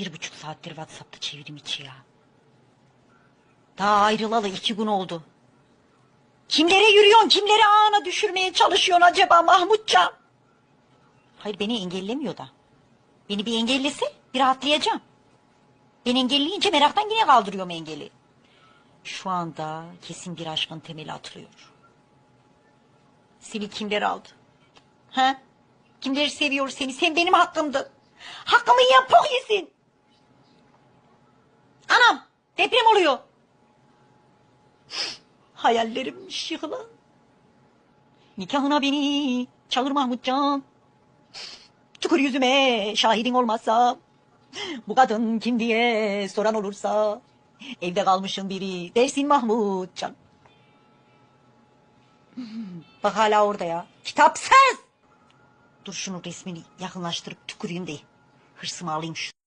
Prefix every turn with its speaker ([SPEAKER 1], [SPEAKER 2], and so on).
[SPEAKER 1] Bir buçuk saattir Whatsapp'ta çevirim içi ya. Daha ayrılalı iki gün oldu. Kimlere yürüyorsun, kimleri ağına düşürmeye çalışıyorsun acaba Mahmutcan? Hayır beni engellemiyor da. Beni bir engellese bir rahatlayacağım. Beni engelleyince meraktan yine kaldırıyorum engeli. Şu anda kesin bir aşkın temeli atılıyor. Seni kimler aldı? Ha? Kimleri seviyor seni? Sen benim hakkımdın. Hakkımı pok yesin. Deprem oluyor. Hayallerimmiş yıkılan. Nikahına beni çağır Mahmutcan. Tükür yüzüme şahidin olmazsa. Bu kadın kim diye soran olursa. Evde kalmışın biri dersin Mahmutcan. Bak hala orada ya. Kitapsız. Dur şunun resmini yakınlaştırıp tüküreyim de. Hırsımı alayım şu.